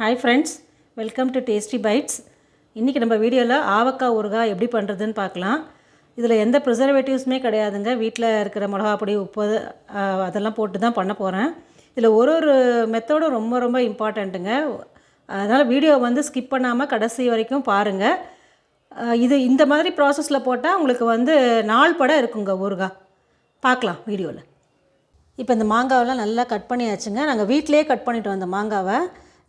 Hi friends welcome to tasty bites இன்றைக்கி நம்ம வீடியோவில் ஆவக்காய் ஊறுகாய் எப்படி பண்ணுறதுன்னு பார்க்கலாம். இதில் எந்த ப்ரிசர்வேட்டிவ்ஸுமே கிடையாதுங்க. வீட்டில் இருக்கிற மிளகா பொடி உப்பு அதெல்லாம் போட்டு தான் பண்ண போகிறேன் இதில் ஒரு ஒரு மெத்தடும் ரொம்ப ரொம்ப இம்பார்ட்டண்ட்டுங்க அதனால் வீடியோ வந்து ஸ்கிப் பண்ணாமல் கடைசி வரைக்கும் பாருங்கள் இது இந்த மாதிரி ப்ராசஸில் போட்டால் உங்களுக்கு வந்து நாள் படம் இருக்குங்க ஊறுகாய். பார்க்கலாம் வீடியோவில் இப்போ இந்த மாங்காவெல்லாம் நல்லா கட் பண்ணியாச்சுங்க. நாங்கள் வீட்டிலேயே கட் பண்ணிட்டு வந்த மாங்காவை.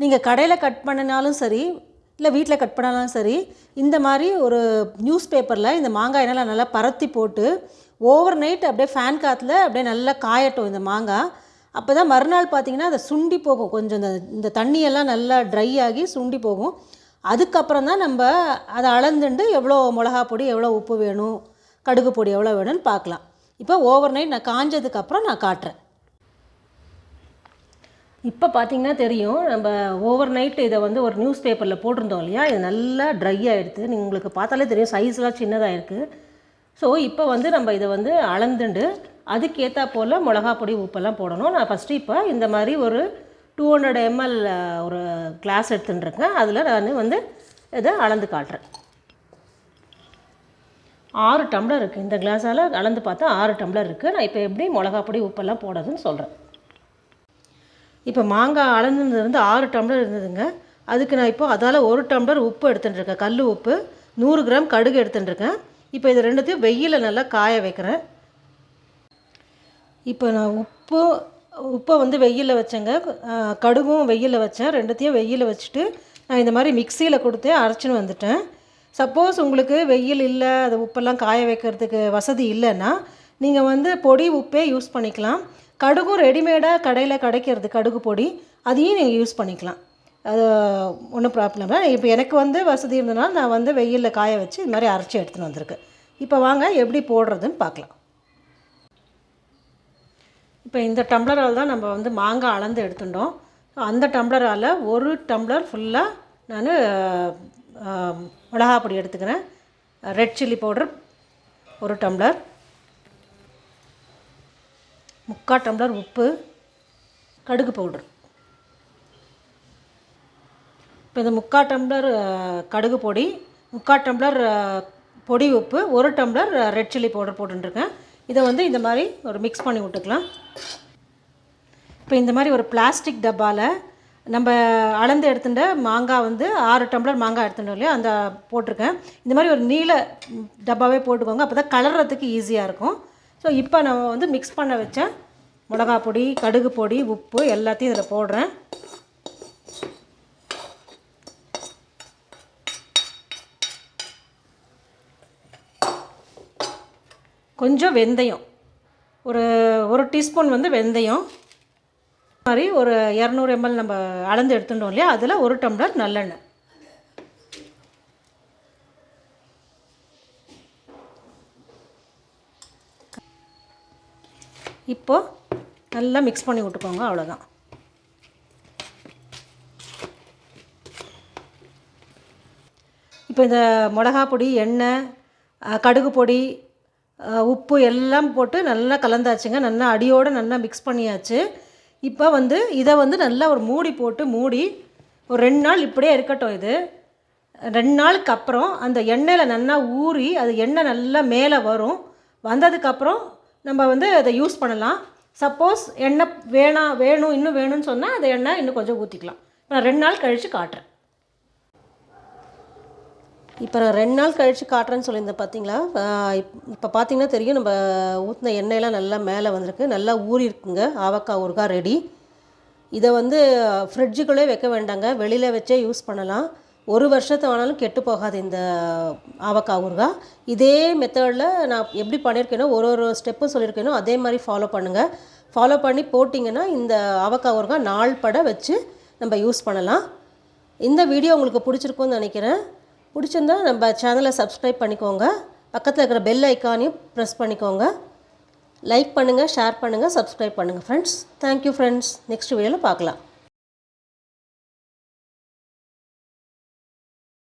நீங்கள் கடையில் கட் பண்ணினாலும் சரி இல்லை வீட்டில் கட் பண்ணாலும் சரி இந்த மாதிரி ஒரு நியூஸ் பேப்பரில் இந்த மாங்காய் நல்லா நல்லா பரத்தி போட்டு ஓவர் நைட் அப்படியே ஃபேன் காற்றுல அப்படியே நல்லா காயட்டும் இந்த மாங்காய். அப்போ தான் மறுநாள் பார்த்தீங்கன்னா அதை சுண்டி போகும். கொஞ்சம் இந்த இந்த தண்ணியெல்லாம் நல்லா ட்ரை ஆகி சுண்டி போகும். அதுக்கப்புறம் தான் நம்ம அதை அளந்துண்டு எவ்வளோ மிளகா பொடி எவ்வளோ உப்பு வேணும் கடுகு பொடி எவ்வளோ வேணும்னு பார்க்கலாம். இப்போ ஓவர் நைட் நான் காஞ்சதுக்கப்புறம் நான் காட்டுறேன். இப்போ பார்த்தீங்கன்னா தெரியும் நம்ம ஓவர் நைட்டு இதை வந்து ஒரு நியூஸ் பேப்பரில் போட்டிருந்தோம் இல்லையா? இது நல்லா ட்ரை ஆகிடுது நீங்கள் உங்களுக்கு பார்த்தாலே தெரியும் சைஸ்லாம் சின்னதாக இருக்குது ஸோ இப்போ வந்து நம்ம இதை வந்து அளந்துண்டு அதுக்கேற்றா போல் மிளகா பொடி உப்பெல்லாம் போடணும். நான் ஃபஸ்ட்டு இப்போ இந்த மாதிரி ஒரு டூ ஹண்ட்ரட் எம்எல் ஒரு கிளாஸ் எடுத்துட்டுருக்கேன். அதில் நான் வந்து இதை அளந்து காட்டுறேன். ஆறு டம்ளர் இருக்குது இந்த கிளாஸால் அளந்து பார்த்தா ஆறு டம்ளர் இருக்குது நான் இப்போ எப்படி மிளகா பொடி உப்பெல்லாம் போடாதுன்னு சொல்கிறேன் இப்போ மாங்காய் அளந்தது வந்து ஆறு டம்ளர் இருந்ததுங்க. அதுக்கு நான் இப்போ அதால் ஒரு டம்ளர் உப்பு எடுத்துட்டுருக்கேன். கல் உப்பு. நூறு கிராம் கடுகு எடுத்துட்டுருக்கேன். இப்போ இது ரெண்டுத்தையும் வெயிலில் நல்லா காய வைக்கிறேன். இப்போ நான் உப்பு உப்பை வந்து வெயிலில் வச்சேங்க. கடுகும் வெயிலில் வச்சேன். ரெண்டுத்தையும் வெயிலில் வச்சுட்டு நான் இந்த மாதிரி மிக்சியில் கொடுத்து அரைச்சின்னு வந்துட்டேன். சப்போஸ் உங்களுக்கு வெயில் இல்லை அது உப்பெல்லாம் காய வைக்கிறதுக்கு வசதி இல்லைன்னா நீங்கள் வந்து பொடி உப்பே யூஸ் பண்ணிக்கலாம். கடுகும் ரெடிமேடாக கடையில் கிடைக்கிறது கடுகு பொடி. அதையும் நீங்கள் யூஸ் பண்ணிக்கலாம். அது ஒன்றும் ப்ராப்ளம் இல்லை. இப்போ எனக்கு வந்து வசதி இருந்ததுனால நான் வந்து வெயிலில் காய வச்சு இது மாதிரி அரைச்சி எடுத்துன்னு வந்திருக்கேன். இப்போ வாங்க எப்படி போடுறதுன்னு பார்க்கலாம். இப்போ இந்த டம்ளரால் தான் நம்ம வந்து மாங்காய் அளந்து எடுத்துட்டோம். அந்த டம்ளரால் ஒரு டம்ளர் ஃபுல்லாக நான் மிளகா பொடி எடுத்துக்கிறேன். ரெட் சில்லி பவுடர் ஒரு டம்ளர் முக்கால் டம்ளர் உப்பு கடுகு பவுடர் இப்போ இந்த முக்கால் டம்ளர் கடுகு பொடி முக்கால் டம்ளர் பொடி உப்பு ஒரு டம்ளர் ரெட் சில்லி பவுடர் போட்டுருக்கேன். இதை வந்து இந்த மாதிரி ஒரு மிக்ஸ் பண்ணி விட்டுக்கலாம். இப்போ இந்த மாதிரி ஒரு பிளாஸ்டிக் டப்பாவில் நம்ம அளந்து எடுத்துட்ட மாங்காய் வந்து ஆறு டம்ளர் மாங்காய் எடுத்துட்டோம் இல்லையா? அந்த போட்டிருக்கேன். இந்த மாதிரி ஒரு நீல டப்பாவே போட்டுக்கோங்க. அப்போ தான் கலர்றதுக்கு ஈஸியாக இருக்கும். ஸோ இப்போ நம்ம வந்து மிக்ஸ் பண்ண வச்ச மிளகா பொடி கடுகு பொடி உப்பு எல்லாத்தையும் இதில் போடுறேன். கொஞ்சம் வெந்தயம். ஒரு ஒரு டீஸ்பூன் வந்து வெந்தயம். மாதிரி ஒரு இரநூறு எம்எல் நம்ம அளந்து எடுத்துட்டோம் இல்லையா? அதில் ஒரு டம்ளர் நல்லெண்ணெய். இப்போது நல்லா மிக்ஸ் பண்ணி விட்டுக்கோங்க அவ்வளோதான் இப்போ இந்த மிளகா பொடி எண்ணெய் கடுகு பொடி உப்பு எல்லாம் போட்டு நல்லா கலந்தாச்சுங்க. நல்லா அடியோடு நல்லா மிக்ஸ் பண்ணியாச்சு. இப்போ வந்து இதை வந்து நல்லா ஒரு மூடி போட்டு மூடி ஒரு ரெண்டு நாள் இப்படியே இருக்கட்டும் இது. ரெண்டு நாளுக்கு அப்புறம் அந்த எண்ணெயில் நல்லா ஊறி அது எண்ணெய் நல்லா மேலே வரும். வந்ததுக்கப்புறம் நம்ம வந்து அதை யூஸ் பண்ணலாம். சப்போஸ் எண்ணெய் வேணாம் வேணும் இன்னும் வேணும்னு சொன்னால் அந்த எண்ணெய் இன்னும் கொஞ்சம் ஊற்றிக்கலாம் நான் ரெண்டு நாள் கழித்து காட்டுறேன். இப்போ நான் ரெண்டு நாள் கழித்து காட்டுறேன்னு சொல்லியிருந்தேன் பார்த்தீங்களா இப்போ பார்த்தீங்கன்னா தெரியும் நம்ம ஊற்றின எண்ணெயெல்லாம் நல்லா மேலே வந்திருக்கு. நல்லா ஊறி இருக்குங்க. ஆவக்காய் ஊறுகாய் ரெடி இதை வந்து ஃப்ரிட்ஜுக்குள்ளே வைக்க வேண்டாங்க. வெளியில் வச்சே யூஸ் பண்ணலாம். ஒரு வருஷத்து ஆனாலும் கெட்டு போகாது இந்த ஆவக்காய் ஊறுகாய் இதே மெத்தடில் நான் எப்படி பண்ணியிருக்கேனோ ஒரு ஒரு ஸ்டெப்பும் சொல்லியிருக்கேனோ அதே மாதிரி ஃபாலோ பண்ணுங்கள் ஃபாலோ பண்ணி போட்டிங்கன்னா இந்த ஆவக்காய் ஊறுகாய் நாள் பட வச்சு நம்ம யூஸ் பண்ணலாம். இந்த வீடியோ உங்களுக்கு பிடிச்சிருக்கும்னு நினைக்கிறேன். பிடிச்சிருந்தா நம்ம சேனலை சப்ஸ்கிரைப் பண்ணிக்கோங்க. பக்கத்தில் இருக்கிற பெல் ஐக்கானையும் ப்ரெஸ் பண்ணிக்கோங்க. லைக் பண்ணுங்கள் ஷேர் பண்ணுங்கள் சப்ஸ்கிரைப் பண்ணுங்கள் ஃப்ரெண்ட்ஸ் தேங்க்யூ ஃப்ரெண்ட்ஸ் நெக்ஸ்ட் வீடியோவில் பார்க்கலாம்.